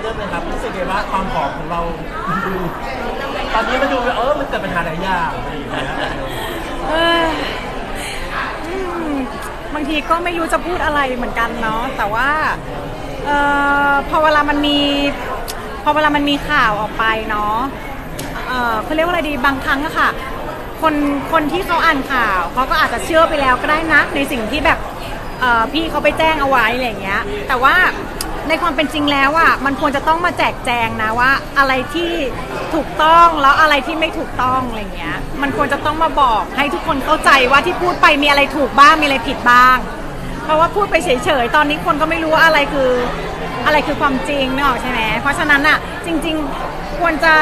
เรื่องนึงครับรู้สึกไงว่าความผอมของเราดูตอนนี้มันดูเออมันเกิดปัญหาหลายอย่างอะไรอย่างเงี้ยเอ้ยอืมบางทีก็ไม่รู้จะพูดอะไรเหมือนกันเนาะแต่ว่าเออพอเวลามันมีพอเวลามันมีข่าวออกไปเนาะเออเขาเรียกว่าอะไรดีบางครั้งอะค่ะ คนคนที่เขาอ่านข่าวเขาก็อาจจะเชื่อไปแล้วก็ได้นะในสิ่งที่แบบเอ่อพี่เขาไปแจ้งเอาไว้อะไรอย่างเงี้ย แต่ว่า ในความเป็นจริงแล้วอะมันควรจะต้องมาแจกแจงนะว่า อะไรที่ถูกต้องแล้วอะไรที่ไม่ถูกต้องอะไรเงี้ย มันควรจะต้องมาบอกให้ทุกคนเข้าใจว่าที่พูดไปมีอะไรถูกบ้างมีอะไรผิดบ้าง เพราะว่าพูดไปเฉยๆตอนนี้คนก็ไม่รู้ว่าอะไรคืออะไรคือความจริงนึกออกใช่ไหมเพราะฉะนั้นอะจริง ๆควรจะ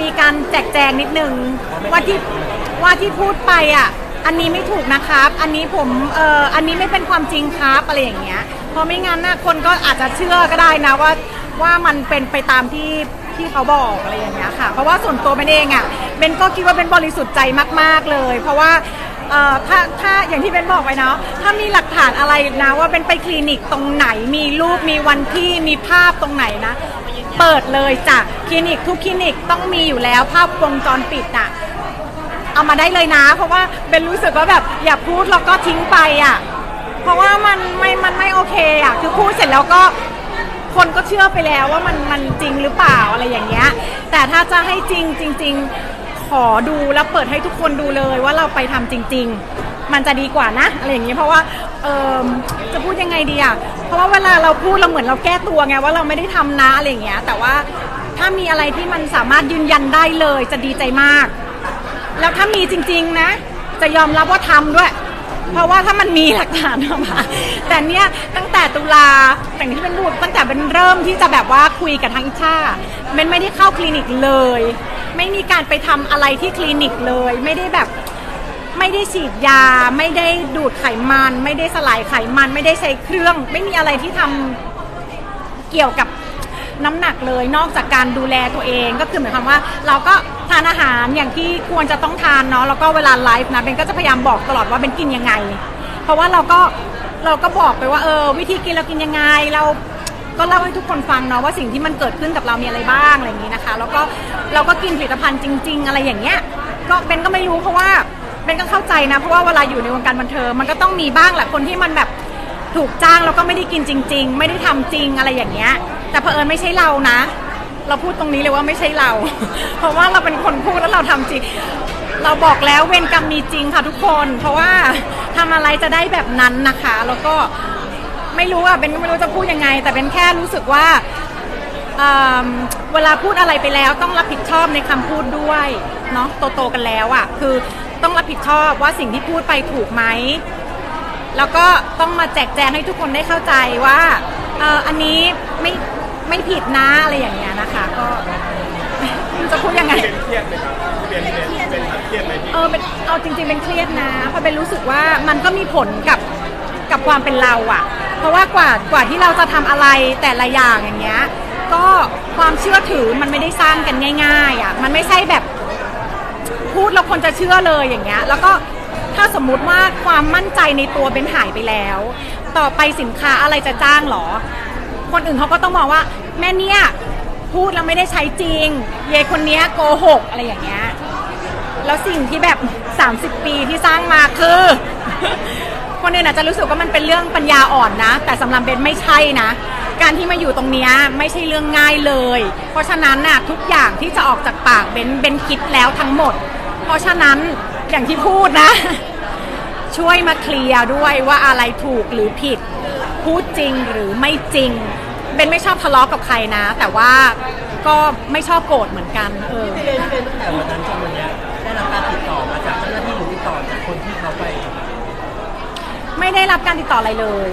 มีการแจกแจงนิดนึงว่าที่ว่าที่พูดไปอะอันนี้ไม่ถูกนะครับ อันนี้ผมเอ่ออันนี้ไม่เป็นความจริงครับอะไรอย่างเงี้ย ราะไม่งั้นนะคนก็อาจจะเชื่อก็ได้นะว่าว่ามันเป็นไปตามที่ที่เขาบอกอะไรอย่างเงี้ยค่ะ เพราะว่าส่วนตัวเบนเองอะเบนก็คิดว่าเป็นบริสุทธิ์ใจมาก ๆเลย เพราะว่าเอ่อถ้าถ้าอย่างที่เบนบอกไว้เนาะถ้ามีหลักฐานอะไรนะว่าเป็นไปคลินิกตรงไหนมีรูปมีวันที่มีภาพตรงไหนนะ เปิดเลยจ้ะคลินิกทุกคลินิกต้องมีอยู่แล้วภาพวงจรปิดอะเอามาได้เลยนะ เพราะว่าเบนรู้สึกว่าแบบอย่าพูดแล้วก็ทิ้งไปอะ เพราะว่ามันไม่มันไม่โอเคอะคือพูดเสร็จแล้วก็คนก็เชื่อไปแล้วว่ามันมันจริงหรือเปล่าอะไรอย่างเงี้ย แต่ถ้าจะให้จริงจริง ๆ ขอดูแล้วเปิดให้ทุกคนดูเลยว่าเราไปทำจริง ๆ มันจะดีกว่านะอะไรอย่างเงี้ยเพราะว่าเออจะพูดยังไงดีอะเพราะว่าเวลาเราพูดเราเหมือนเราแก้ตัวไงว่าเราไม่ได้ทำนะอะไรอย่างเงี้ยแต่ว่าถ้ามีอะไรที่มันสามารถยืนยันได้เลยจะดีใจมาก แล้วถ้ามีจริง ๆ นะ จะยอมรับว่าทำด้วย เพราะว่าถ้ามันมีหลักฐานออกมาแต่เนี้ยตั้งแต่ตุลาแต่งที่เป็นรูปตั้งแต่เป็นเริ่มที่จะแบบว่าคุยกับทางอิชาเบนไม่ได้เข้าคลินิกเลย ไม่มีการไปทำอะไรที่คลินิกเลย ไม่ได้แบบไม่ได้ฉีดยา ไม่ได้ดูดไขมัน ไม่ได้สลายไขมัน ไม่ได้ใช้เครื่อง ไม่มีอะไรที่ทำเกี่ยวกับน้ำหนักเลย นอกจากการดูแลตัวเองก็คือหมายความว่าเราก็ ทานอาหารอย่างที่ควรจะต้องทานเนาะแล้วก็เวลาไลฟ์นะเบนก็จะพยายามบอกตลอดว่าเบนกินยังไง เพราะว่าเราก็เราก็บอกไปว่าเออวิธีกินเรากินยังไงเราก็เล่าให้ทุกคนฟังเนาะว่าสิ่งที่มันเกิดขึ้นกับเรามีอะไรบ้างอะไรอย่างนี้นะคะ แล้วก็เราก็กินผลิตภัณฑ์จริง ๆ อะไรอย่างเงี้ยก็เบนก็ไม่รู้เพราะว่าเบนก็เข้าใจนะเพราะว่าเวลาอยู่ในวงการบันเทิงมันก็ต้องมีบ้างแหละคนที่มันแบบถูกจ้างแล้วก็ไม่ได้กินจริง ๆ ไม่ได้ทำจริงอะไรอย่างเงี้ย แต่เผอิญไม่ใช่เรานะ เราพูดตรงนี้เลยว่าไม่ใช่เรา เพราะว่าเราเป็นคนพูดแล้วเราทำจริง เราบอกแล้วเวรกรรมมีจริงค่ะทุกคน เพราะว่าทำอะไรจะได้แบบนั้นนะคะ แล้วก็ไม่รู้อะเป็นไม่รู้จะพูดยังไง แต่เป็นแค่รู้สึกว่าเเวลาพูดอะไรไปแล้วต้องรับผิดชอบในคำพูดด้วยเนาะโตๆกันแล้วอะ คือต้องรับผิดชอบว่าสิ่งที่พูดไปถูกไหมแล้วก็ต้องมาแจกแจงให้ทุกคนได้เข้าใจว่าอออันนี้ไม่ ไม่ผิดนะอะไรอย่างเงี้ยนะคะก็จะพูดยังไงเครียดไหมครับเป็นเป็นเป็นเครียดไหมพี่เออเป็นเอาจริง ๆ เป็นเครียดนะ เพราะเป็นรู้สึกว่ามันก็มีผลกับกับความเป็นเราอะเพราะว่ากว่ากว่าที่เราจะทำอะไรแต่ละอย่างอย่างเงี้ย ก็ความเชื่อถือมันไม่ได้สร้างกันง่าย ๆอะมันไม่ใช่แบบพูดแล้วคนจะเชื่อเลยอย่างเงี้ย แล้วก็ถ้าสมมุติว่าความมั่นใจในตัวเบนหายไปแล้ว ต่อไปสินค้าอะไรจะจ้างหรอ คนอื่นเขาก็ต้องมองว่าแม่เนี่ยพูดแล้วไม่ได้ใช้จริง เยคนเนี้ยโกหกอะไรอย่างเงี้ย แล้วสิ่งที่แบบ 30 ปีที่สร้างมาคือ คนอื่นอาจจะรู้สึกว่ามันเป็นเรื่องปัญญาอ่อนนะ แต่สำหรับเบนไม่ใช่นะ การที่มาอยู่ตรงเนี้ยไม่ใช่เรื่องง่ายเลย เพราะฉะนั้นน่ะทุกอย่างที่จะออกจากปากเบนเบนคิดแล้วทั้งหมด เพราะฉะนั้นอย่างที่พูดนะ ช่วยมาเคลียร์ด้วยว่าอะไรถูกหรือผิด พูดจริงหรือไม่จริงเบนไม่ชอบทะเลาะกับใครนะ แต่ว่าก็ไม่ชอบโกรธเหมือนกันเออ พี่เบนพี่เบนตั้งแต่วันนั้นจนวันเนี้ยได้รับการติดต่อมาจากเจ้าหน้าที่หรือติดต่อจากคนที่เขาไปไม่ได้รับการติดต่ออะไรเลย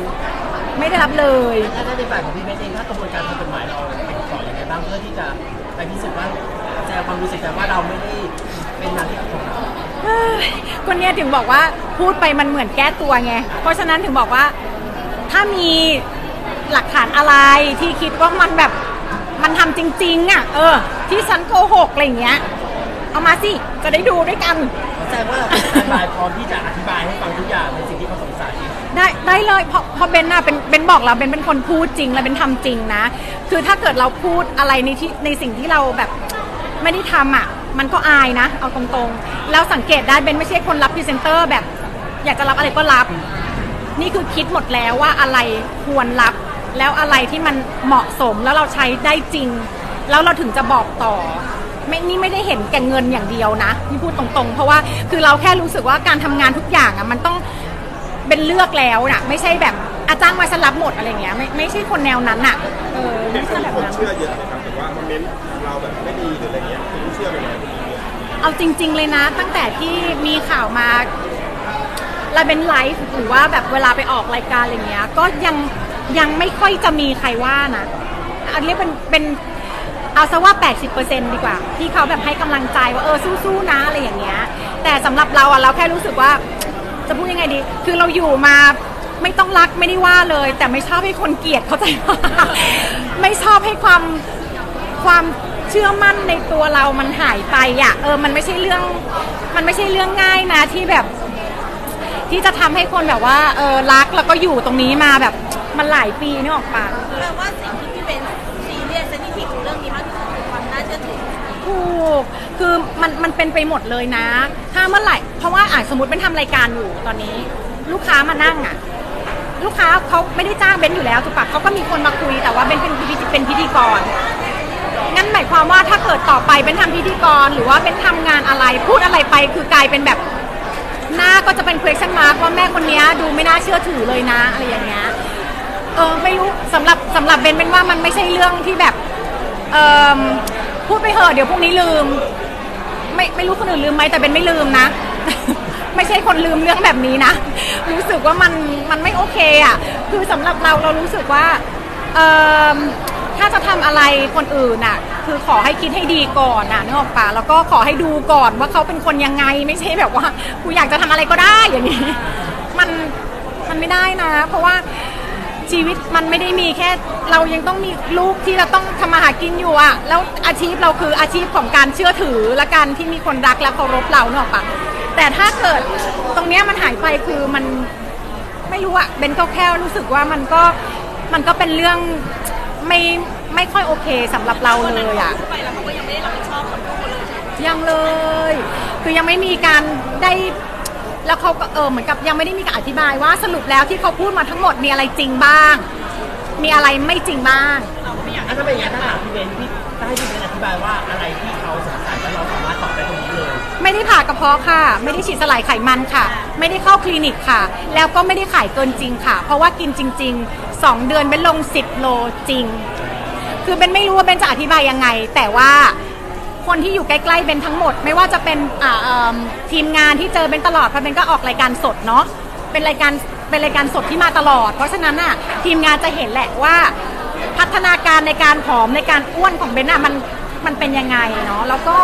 ไม่ได้รับเลย ถ้าในฝ่ายของพี่เบนเองถ้ากระบวนการทางกฎหมายเราไปติดต่อยังไงบ้างเพื่อที่จะไปพิสูจน์ว่าแสดงความรู้สึกใจว่าเราไม่ได้เป็นนางที่ของเราเฮ้ยคนเนี้ยถึงบอกว่าพูดไปมันเหมือนแก้ตัวไง เพราะฉะนั้นถึงบอกว่า ถ้ามีหลักฐานอะไรที่คิดว่ามันแบบมันทำจริง ๆอะเออ ที่ฉันโกหกอะไรอย่างเงี้ย เอามาสิ จะได้ดูด้วยกัน แสดงว่าเราเป็นทนายพร้อมที่จะอธิบายให้ฟังทุกอย่างในสิ่งที่เขาสงสัย ได้ได้เลยเพราะเพราะเบนน่ะเป็นเบนบอกแล้วเบนเป็นคนพูดจริงและเบนทำจริงนะ คือถ้าเกิดเราพูดอะไรในที่ในสิ่งที่เราแบบไม่ได้ทำอะ มันก็อายนะ เอาตรงๆ แล้วสังเกตได้เบนไม่ใช่คนรับพรีเซนเตอร์แบบ อยากจะรับอะไรก็รับ นี่คือคิดหมดแล้วว่าอะไรควรรับ แล้วอะไรที่มันเหมาะสมแล้วเราใช้ได้จริง แล้วเราถึงจะบอกต่อ ไม่นี่ไม่ได้เห็นแก่เงินอย่างเดียวนะนี่พูดตรงๆ เพราะว่าคือเราแค่รู้สึกว่าการทำงานทุกอย่างอะมันต้องเป็นเลือกแล้วน่ะไม่ใช่แบบอาจ้างมาฉันรับหมดอะไรเงี้ยไม่ไม่ใช่คนแนวนั้นน่ะเออเห็นไม่ใช่มีแบบคนนั้น เชื่อเยอะเลยครับแต่ว่ามันเม้นเราแบบไม่ดีหรืออะไรเงี้ยคุณเชื่อไปไหม เอาจริง ๆ เลยนะ ตั้งแต่ที่มีข่าวมา เราเป็นไลฟ์หรือว่าแบบเวลาไปออกรายการอะไรเงี้ย ก็ยังยังไม่ค่อยจะมีใครว่านะอันนี้เป็นเป็นเอาซะว่า 80%ดีกว่า ที่เขาแบบให้กำลังใจว่าเออสู้ๆนะอะไรอย่างเงี้ย แต่สำหรับเราอะเราแค่รู้สึกว่า จะพูดยังไงดี คือเราอยู่มาไม่ต้องรักไม่ได้ว่าเลย แต่ไม่ชอบให้คนเกลียดเข้าใจปะ ไม่ชอบให้ความความเชื่อมั่นในตัวเรามันหายไปอะเออ มันไม่ใช่เรื่อง มันไม่ใช่เรื่องง่ายนะที่แบบ ที่จะทำให้คนแบบว่าเออรักแล้วก็อยู่ตรงนี้มาแบบมันหลายปีนี่ออกปะ แปลว่าสิ่งที่พี่เป็นซีเรียสเซนซิทีฟเรื่องนี้มากที่สุดคือความน่าเชื่อถือถูก คือมันมันเป็นไปหมดเลยนะ ถ้าเมื่อไหร่ เพราะว่าอะสมมติเป็นทำรายการอยู่ตอนนี้ ลูกค้ามานั่งอะ ลูกค้าเขาไม่ได้จ้างเบนอยู่แล้วถูกปะเขาก็มีคนมาคุยแต่ว่าเบนเป็นพิธีเป็นพิธีกร งั้นหมายความว่าถ้าเกิดต่อไปเป็นทำพิธีกรหรือว่าเป็นทำงานอะไรพูดอะไรไปคือกลายเป็นแบบ หน้าก็จะเป็น question mark ว่าแม่คนนี้ดูไม่น่าเชื่อถือเลยนะอะไรอย่างเงี้ยเออไม่รู้สำหรับสำหรับเบนเป็นว่ามันไม่ใช่เรื่องที่แบบเออพูดไปเถอะเดี๋ยวพรุ่งนี้ลืม ไม่ไม่รู้คนอื่นลืมไหมแต่เบนไม่ลืมนะ ไม่ใช่คนลืมเรื่องแบบนี้นะ รู้สึกว่ามันมันไม่โอเคอะ คือสำหรับเราเรารู้สึกว่าเออ ถ้าจะทำอะไรคนอื่นอะ คือขอให้คิดให้ดีก่อนนะนึกออกปะแล้วก็ขอให้ดูก่อนว่าเขาเป็นคนยังไงไม่ใช่แบบว่ากูอยากจะทำอะไรก็ได้อย่างนี้ มันมันไม่ได้นะ เพราะว่าชีวิตมันไม่ได้มีแค่ เรายังต้องมีลูกที่เราต้องทำมาหากินอยู่อะแล้วอาชีพเราคืออาชีพของการเชื่อถือและการที่มีคนรักและเคารพเราเนกอะปะแต่ถ้าเกิดตรงเนี้ยมันหายไปคือมัน ไม่รู้อะเบนก็แค่รู้สึกว่ามันก็มันก็เป็นเรื่อง ไม่ไม่ค่อยโอเคสำหรับเราเลยอะไปแล้วเขาก็ยังไม่ได้รับผิดชอบกับทุกคนเลยใช่ไหมยังเลย คือยังไม่มีการได้ แล้วเขาก็เออเหมือนกับยังไม่ได้มีการอธิบายว่าสรุปแล้วที่เขาพูดมาทั้งหมดมีอะไรจริงบ้าง มีอะไรไม่จริงบ้าง อะถ้าเป็นอย่างนั้นถ้าถามพี่เบนพี่ถ้าให้พี่เบนอธิบายว่าอะไรที่เขาสงสัยแล้วเราสามารถตอบได้ตรงนี้เลยไม่ได้ผ่ากระเพาะค่ะ ไม่ได้ฉีดสลายไขมันค่ะ ไม่ได้เข้าคลินิกค่ะ แล้วก็ไม่ได้ขายเกินจริงค่ะ เพราะว่ากินจริง ๆ 2เดือนเป็นลง10โลจริง คือเบนไม่รู้ว่าเบนจะอธิบายยังไง แต่ว่าคนที่อยู่ใกล้ๆเบนทั้งหมด ไม่ว่าจะเป็นทีมงานที่เจอเบนตลอดเพราะเบนก็ออกรายการสดเนาะเป็นรายการเป็นรายการสดที่มาตลอด เพราะฉะนั้นอะทีมงานจะเห็นแหละว่าพัฒนาการในการผอมในการอ้วนของเบนอะมันมันเป็นยังไงเนาะแล้วก็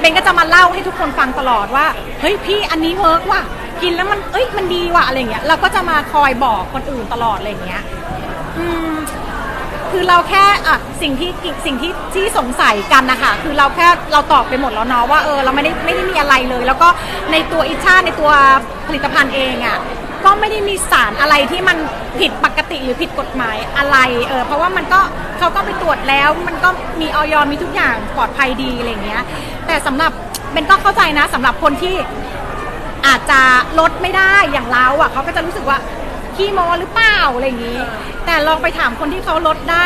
เบนก็จะมาเล่าให้ทุกคนฟังตลอดว่าเฮ้ยพี่อันนี้เวิร์กว่ะ กินแล้วมันเอ้ยมันดีว่ะอะไรเงี้ยเราก็จะมาคอยบอกคนอื่นตลอดอะไรเงี้ยอืมคือเราแค่อะสิ่งที่สิ่งที่ที่สงสัยกันนะคะคือเราแค่เราตอบไปหมดแล้วเนาะว่าเออเราไม่ได้ไม่ได้มีอะไรเลย แล้วก็ในตัวอิชาในตัวผลิตภัณฑ์เองอะ่ะก็ไม่ได้มีสารอะไรที่มันผิดปกติหรือผิดกฎหมายอะไรเออเพราะว่ามันก็เขาก็ไปตรวจแล้ว มันก็มีออยมีทุกอย่างปลอดภัยดีอะไรเงี้ยแต่สำหรับเบนก็เข้าใจนะสำหรับคนที่ อาจจะลดไม่ได้อย่างเราอะเขาก็จะรู้สึกว่าขี้โมหรือเปล่าอะไรอย่างนี้ แต่ลองไปถามคนที่เขาลดได้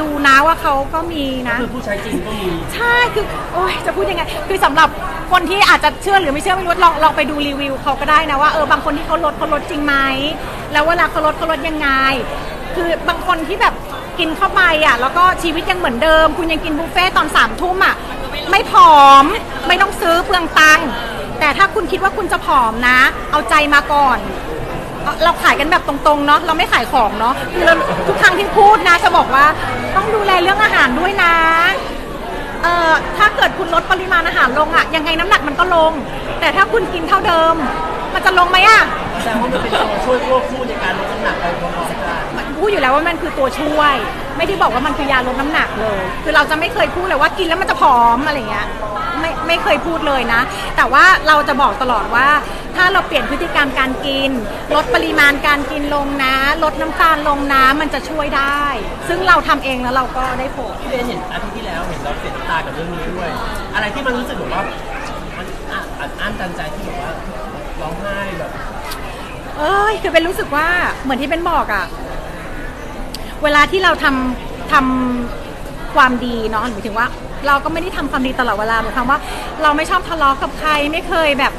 ดูนะว่าเขาก็มีนะ คือผู้ใช้จริงก็มี ใช่คือโอ้ยจะพูดยังไง คือสำหรับคนที่อาจจะเชื่อหรือไม่เชื่อไม่รู้ลองลองไปดูรีวิวเขาก็ได้นะว่าเออบางคนที่เขาลดเขาลดจริงไหมแล้วเวลาเขาลดเขาลดยังไง คือบางคนที่แบบกินเข้าไปอะแล้วก็ชีวิตยังเหมือนเดิม คุณยังกินบุฟเฟ่ต์ตอนสามทุ่มอะไม่ผอมไม่ต้องซื้อเปลืองตังค์ แต่ถ้าคุณคิดว่าคุณจะผอมนะ เอาใจมาก่อน เราขายกันแบบตรงๆเนาะเราไม่ขายของเนาะคือเราทุกครั้งที่พูดนะ จะบอกว่าต้องดูแลเรื่องอาหารด้วยนะเอ่อถ้าเกิดคุณลดปริมาณอาหารลงอะยังไงน้ำหนักมันก็ลง แต่ถ้าคุณกินเท่าเดิม มันจะลงไหมอะแสดงว่ามันเป็นตัวช่วยควบคู่ในการลดน้ำหนักไปพร้อมๆกันพูดอยู่แล้วว่ามันคือตัวช่วย ไม่ได้บอกว่ามันคือยาลดน้ำหนักเลย คือเราจะไม่เคยพูดเลยว่ากินแล้วมันจะผอมอะไรเงี้ยไม่ไม่เคยพูดเลยนะ แต่ว่าเราจะบอกตลอดว่า ถ้าเราเปลี่ยนพฤติกรรมการกิน ลดปริมาณการกินลงนะ ลดน้ำตาลลงนะมันจะช่วยได้ ซึ่งเราทำเองแล้วเราก็ได้ผล พี่เบนเห็นอาทิตย์ที่แล้วเห็นเราเสียน้ำตากับเรื่องนี้ด้วย อะไรที่มันรู้สึกแบบว่ามันอะอัดอั้นตันใจที่แบบว่าร้องไห้แบบ เอ้ยคือเป็นรู้สึกว่าเหมือนที่เป็นบอกอะ เวลาที่เราทำทำความดีเนาะหมายถึงว่า เราก็ไม่ได้ทำความดีตลอดเวลาหมายความว่าเราไม่ชอบทะเลาะกับใครไม่เคยแบบ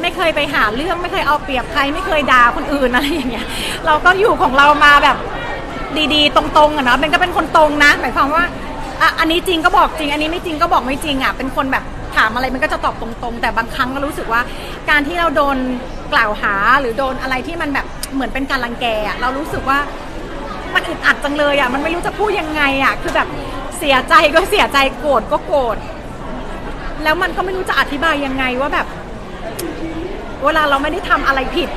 ไม่เคยไปหาเรื่องไม่เคยเอาเปรียบใครไม่เคยด่าคนอื่นอะไรอย่างเงี้ย เราก็อยู่ของเรามาแบบดีๆ ตรงๆอะเนาะเป็นก็เป็นคนตรงนะ หมายความว่าอะอันนี้จริงก็บอกจริง อันนี้ไม่จริงก็บอกไม่จริงอะเป็นคนแบบถามอะไรมันก็จะตอบตรงๆ แต่บางครั้งก็รู้สึกว่า การที่เราโดนกล่าวหาหรือโดนอะไรที่มันแบบเหมือนเป็นการรังแกอะเรารู้สึกว่า มันอึดอัดจังเลยอะมันไม่รู้จะพูดยังไงอะคือแบบเสียใจก็เสียใจโกรธก็โกรธแล้วมันก็ไม่รู้จะอธิบายยังไงว่าแบบ เวลาเราไม่ได้ทำอะไรผิด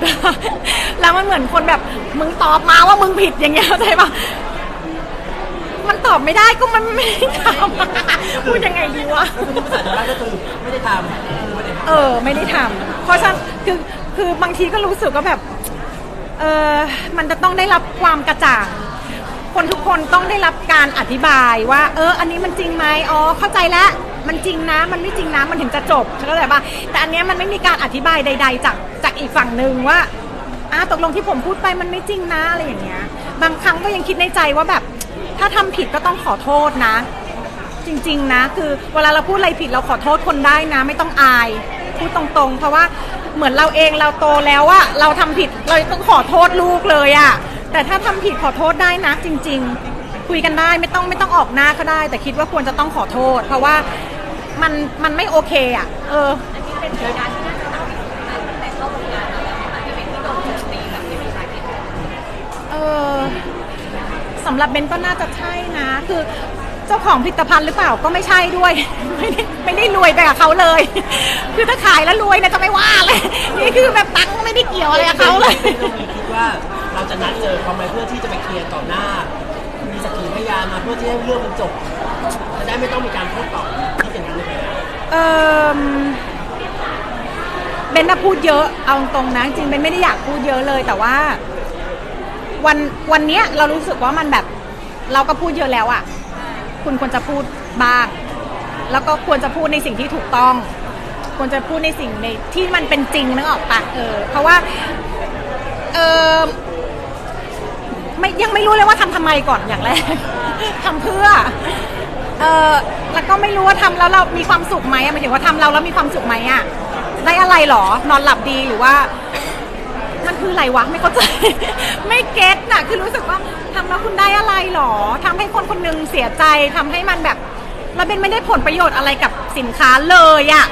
แล้วมันเหมือนคนแบบมึงตอบมาว่ามึงผิดอย่างเงี้ยเข้าใจปะมันตอบไม่ได้ก็มันไม่ได้ทำพูดยังไงดีวะก็คือภาษาชาวบ้านก็คือไม่ได้ทำคือไม่ได้ทเออไม่ได้ทำเพราะฉะนั้นคือคือบางทีก็รู้สึกว่าแบบ เออมันจะต้องได้รับความกระจ่าง คนทุกคนต้องได้รับการอธิบายว่า เออ อันนี้มันจริงไหมอ๋อ เข้าใจแล้ว มันจริงนะ มันไม่จริงนะ มันถึงจะจบเข้าใจปะแต่อันเนี้ยมันไม่มีการอธิบายใด ๆ จากจากอีกฝั่งหนึ่งว่าอ่าตกลงที่ผมพูดไปมันไม่จริงนะอะไรอย่างเงี้ย บางครั้งก็ยังคิดในใจว่าแบบ ถ้าทำผิดก็ต้องขอโทษนะ จริงๆนะ คือเวลาเราพูดอะไรผิดเราขอโทษคนได้นะ ไม่ต้องอาย พูดตรงๆ เพราะว่า เหมือนเราเองเราโตแล้วอะเราทำผิดเราต้องขอโทษลูกเลยอะแต่ถ้าทำผิดขอโทษได้นะจริง ๆ คุยกันได้ไม่ต้องไม่ต้องออกหน้าก็ได้ แต่คิดว่าควรจะต้องขอโทษ เพราะว่ามันมันไม่โอเคอะเออเป็นเหตุการณ์ที่น่าจะต้องตั้งแต่เข้าวงการมาแล้วค่ะที่เป็นที่โดนโจมตีแบบไม่มีสาเหตุเออสำหรับเบนก็น่าจะใช่นะ คือ เจ้าของผลิตภัณฑ์หรือเปล่าก็ไม่ใช่ด้วย ไม่ได้ไม่ได้รวยไปกับเขาเลย คือถ้าขายแล้วรวยนะจะไม่ว่าเลยนี่คือแบบตังค์ไม่ได้เกี่ยวอะไรกับเขาเลยำเรามีคิดว่าเราจะนัดเจอเขาไหมเพื่อที่จะไปเคลียร์ต่อหน้า มีสักขีพยานมาเพื่อที่ให้เรื่องมันจบจะได้ไม่ต้องมีการพูดต่อคิดอย่างนั้นเลยไหมเออเบนน่ะพูดเยอะเอาตรงๆนะจริงเบนไม่ได้อยากพูดเยอะเลยแต่ว่า วันวันเนี้ยเรารู้สึกว่ามันแบบ เราก็พูดเยอะแล้วอะ่ะ คุณควรจะพูดบ้าง แล้วก็ควรจะพูดในสิ่งที่ถูกต้อง ควรจะพูดในสิ่งในที่มันเป็นจริงนึกออกปะเออ เพราะว่า เออไม่ยังไม่รู้เลยว่าทำทำไมก่อนอย่างแรกทำเพื่อ เออแล้วก็ไม่รู้ว่าทำแล้วเรามีความสุขไหมหมายถึงว่าทำเราแล้วมีความสุขไหมอะได้อะไรหรอนอนหลับดีหรือว่า มันคืออะไรวะไม่เข้าใจ ไม่เก็ตน่ะคือรู้สึกว่าทำแล้วคุณได้อะไรหรอทำให้คนคนหนึงเสียใจทำให้มันแบบเราเป็นไม่ได้ผลประโยชน์อะไรกับสินค้าเลยอะ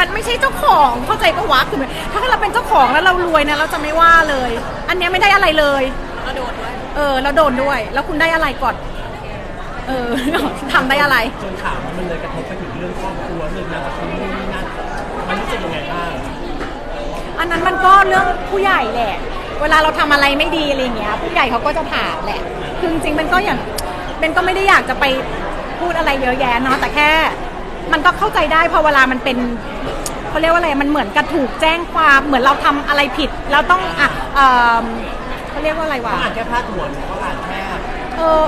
มันไม่ใช่เจ้าของเข้าใจก็วะคือถ้าเราเป็นเจ้าของแล้วเรารวยนะเราจะไม่ว่าเลย อันเนี้ยไม่ได้อะไรเลยก็โดนด้วยเออแล้วโดนด้วย แล้วคุณได้อะไรก่อน เออ ทำได้อะไร จนข่าวมันเลยกระทบไปถึงเรื่องครอบครัวเรื่องนามสกุลนู่นนี่นั่นมันรู้สึกยังไงบ้าง อันนั้นมันก็เรื่องผู้ใหญ่แหละ เวลาเราทำอะไรไม่ดีอะไรอย่างเงี้ย ผู้ใหญ่เขาก็จะถามแหละ คือจริงๆมันก็อย่างเป็นก็ไม่ได้อยากจะไปพูดอะไรเยอะแยะเนาะแต่แค่ มันก็เข้าใจได้พอเวลามันเป็นเขาเรียกว่าอะไรมันเหมือนกับถูกแจ้งความเหมือนเราทำอะไรผิดแล้วต้องอะเอ่อเขาเรียกว่าอะไรวะเขาอ่านแค่พาดหัวหรือเขาอ่านแค่เออ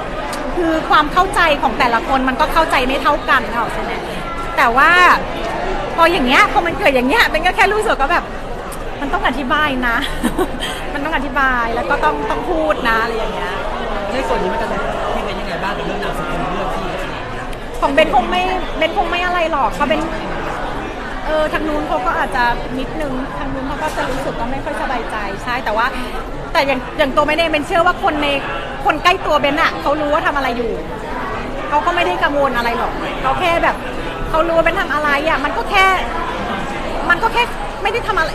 คือความเข้าใจของแต่ละคนมันก็เข้าใจไม่เท่ากันเนาะใช่ไหมแต่ว่าพออย่างเงี้ยพอมันเกิดอย่างเงี้ยเป็นก็แค่รู้สึกก็แบบ มันต้องอธิบายนะ มันต้องอธิบายแล้วก็ต้องต้องพูดนะอะไรอย่างเงี้ยในส่วนนี้มันจะพี่เป็นยังไงบ้างกับเรื่องนามสกุลเรื่องที่อะไรอย่างเงี้ยของเบนคงไม่เบนคงไม่อะไรหรอกเขาเป็นเออทางนู้นเขาก็อาจจะนิดนึงทางนู้นเขาก็จะรู้สึกว่าไม่ค่อยสบายใจใช่แต่ว่า แต่อย่างอย่างตัวเบนเองเบนเชื่อว่าคนในคนใกล้ตัวเบนอะเขารู้ว่าทำอะไรอยู่เขาก็ไม่ได้กังวลอะไรหรอกเขาแค่แบบเขารู้ว่าเป็นทำอะไรอะมันก็แค่ มันก็แค่ ไม่ได้ทำอะไร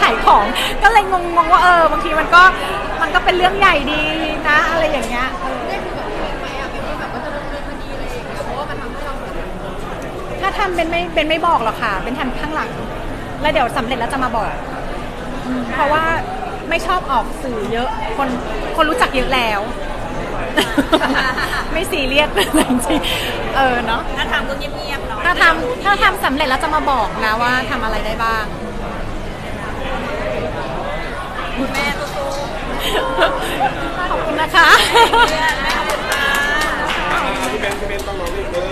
ขายของก็เลยงงๆว่าเออบางทีมันก็มันก็เป็นเรื่องใหญ่ดีนะอะไรอย่างเงี้ยเออถ้าทำเป็นไม่เป็นไม่บอกหรอกค่ะเป็นทำข้างหลัง แล้วเดี๋ยวสำเร็จแล้วจะมาบอก เพราะว่าไม่ชอบออกสื่อเยอะ คนคนรู้จักเยอะแล้ว ไม่ซีเรียสเลยจริงเออเนาะถ้าทำก็เงียบๆเนาะถ้าทำถ้าทำสำเร็จแล้วจะมาบอกนะว่าทำอะไรได้บ้างแม่ตุ้ๆขอบคุณนะคะแม่ขอบคุณค่ะคุณแม่คุต้องเย